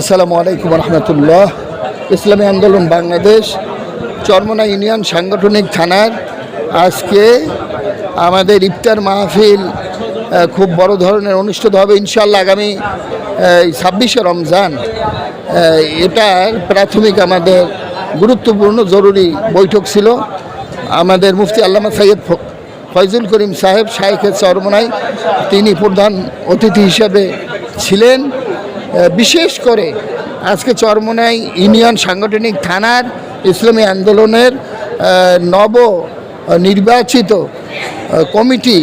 আসসালামু আলাইকুম রহমতুল্লাহ ইসলামী আন্দোলন বাংলাদেশ, চরমনা ইউনিয়ন সাংগঠনিক থানার। আজকে আমাদের ইফতার মাহফিল খুব বড় ধরনের অনুষ্ঠিত হবে ইনশাল্লাহ আগামী ছাব্বিশে রমজান। এটার প্রাথমিক আমাদের গুরুত্বপূর্ণ জরুরি বৈঠক ছিল। আমাদের মুফতি আল্লামা সৈয়দ ফয়জুল করিম সাহেব শাহেখের চরমনায় তিনি প্রধান অতিথি হিসাবে ছিলেন। বিশেষ করে আজকে চরমোনাই ইউনিয়ন সাংগঠনিক থানার ইসলামী আন্দোলনের নব নির্বাচিত কমিটি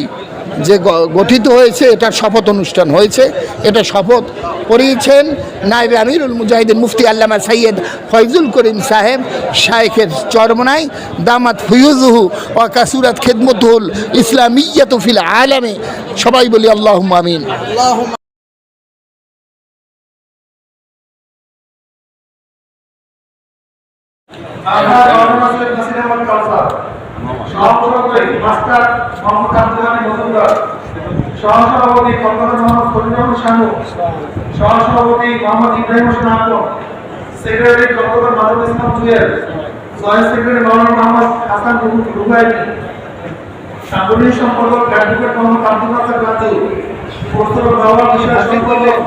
যে গঠিত হয়েছে, এটা শপথ অনুষ্ঠান হয়েছে। এটা শপথ করিয়েছেন নাইবে আমিরুল মুজাহিদিন মুফতি আল্লামা সৈয়দ ফয়জুল করিম সাহেব, শায়েখের চরমনাই, দামাত ফুয়ুজুহু ও কাসুরাত খেদমতুল ইসলামিয়াত ফিল আলামে। সবাই বলি আল্লাহ আমিন। আমরা গণমাসের নাসির আহমদ কাউসার। সহসভাপতি মাস্টার মোহাম্মদ আব্দুল হামিদ মজুমদার সহসভাপতি কল্পনা মোহাম্মদ খলিলুর শানু সহসভাপতি Mohammad Ibrahim Hossain Akram secretary doctor Madul Islam Jewel joint secretary Maulana Mohammad Hasan Rubaibi সাংগঠনিক সম্পাদক অ্যাডভোকেট মোহাম্মদ আব্দুল নাসার রাজু প্রস্তাবক বাবা বিষয় সম্পাদক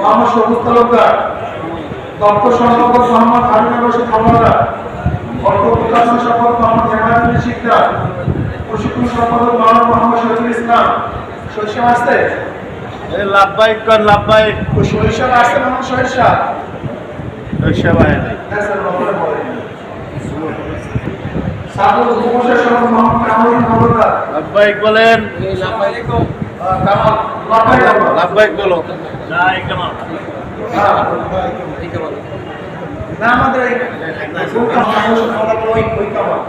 মোহাম্মদ সবুজ তালুকদার দপ্তর সম্পাদক মোহাম্মদ হারুন রশিদ হাওলাদার অর্থ প্রকাশন সম্পাদক মোহাম্মদ জামায়াতুল শিকদার প্রশিক্ষণ সম্পাদক মাওলানা মোহাম্মদ শহীদুল ইসলাম। শৈশব আসতে? লাভবাহিক কর লাভবাহিক। শৈশব আসতে মোহাম্মদ হ্যাঁ স্যার বলে বলে সাবুল উপমহাশয় সম্পাদক মোহাম্মদ কামরুল হাওলাদার লাভবাহিক বলেন। লাফাই লাভবাহিক বলো। যাই কেমন। না আমাদের এই কোনটা মানুষ আমরা বলি ওই ওই কামাল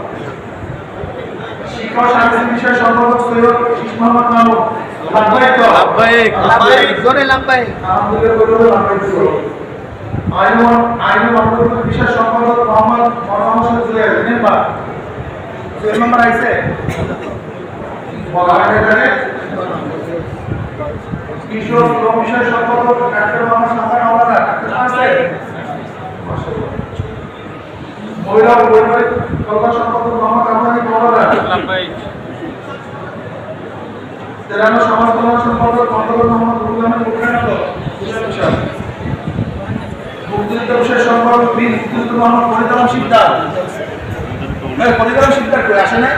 শিক্ষা ও সাংস্কৃতিক বিষয় সম্পাদক সৈয়দ শীষ মোহাম্মদ মামুন বিষয় সম্পাদক মোহাম্মদ হোসেন জুয়েল মেম্বার জুয়েল মেম্বার আইছে শ্রম বিষয় সম্পাদক ডাক্তার সাফার হাওলাদার ডাক্তার আছে মহিলা ও পরিবারিক কল্যাণ সম্পাদক মোহাম্মদ আমরানি হাওলাদার তেরানো সমাজ কল্যাণ সম্পাদক মন্ত্রক মোহাম্মদ রুহুল আহমেদ মুক্তিযুদ্ধ বিষয় সম্পাদক বীর মুক্তিযুদ্ধ মোহাম্মদ ফরিদাম শিকদার। ফরিদাম শিকদার কই? আসে না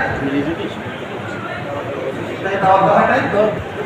তাই দাওয়াত দেওয়া হয়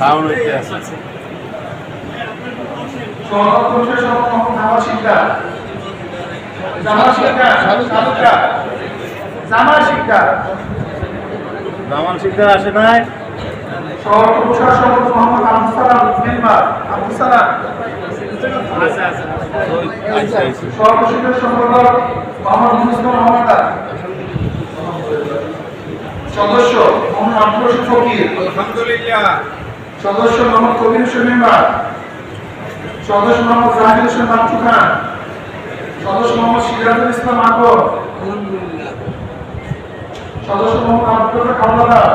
পায় না আব্দুল দিনবার সহসভাপতি সম্পাদক মোহাম্মদ আবুল কালাম মাওলানা জোরে জোরে আওয়াজ দিয়ে কইবে মুজাহিদ মুজাহিদ মাশাআল্লাহ এই যে সাউন্ড হইতে আছে। জামাল শিকদার আসে নাই। সদস্য মোহাম্মদ আব্দুল রশিদ ফকির। আলহামদুলিল্লাহ। সদস্য মোহাম্মদ কবির হোসেন মেম্বার, সদস্য মোহাম্মদ জাহিদ হোসেন বাচ্চু খান সদস্য মোহাম্মদ সিরাজুল ইসলাম আকবর, সদস্য মোহাম্মদ আব্দুল হাওলাদার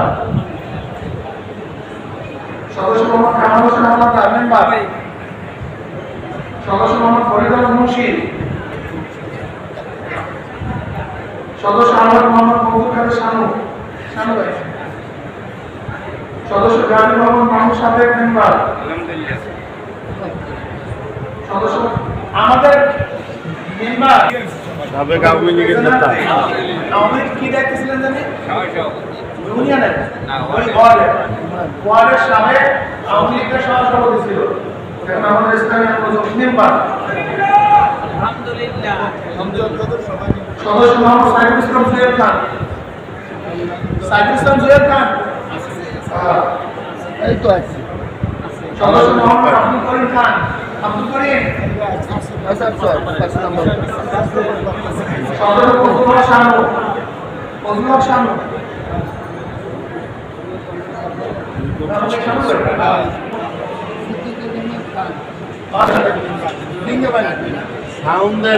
সদস্য মোহাম্মদ কামাল হোসেন হাওলাদার মেম্বার, সদস্য মোহাম্মদ ফরিদ আলম মুন্সি, সদস্য আহমদ মোহাম্মদ মকবুল কাদের শানু শানু ভাই। সদস্য গাজী মোহাম্মদ মাহমুদ সাবেক মেম্বার। সদস্য আমাদের মেম্বার। সাবেক আওয়ামী লীগের নেতা। আমাদের কি দেখতেছিলেন জানি? ইউনিয়নের ওই ওয়ার্ডের। ওয়ার্ডের সাবেক আওয়ামী লীগের সহসভাপতি ছিল। এখন আমাদের মেম্বার। সদস্য মোহাম্মদ সাইফুল ইসলাম জুয়েল খান। সাইফুল ইসলাম জুয়েল খান। এই তো আছে। শানু ফজলুল শানু সাউন্ড দেয়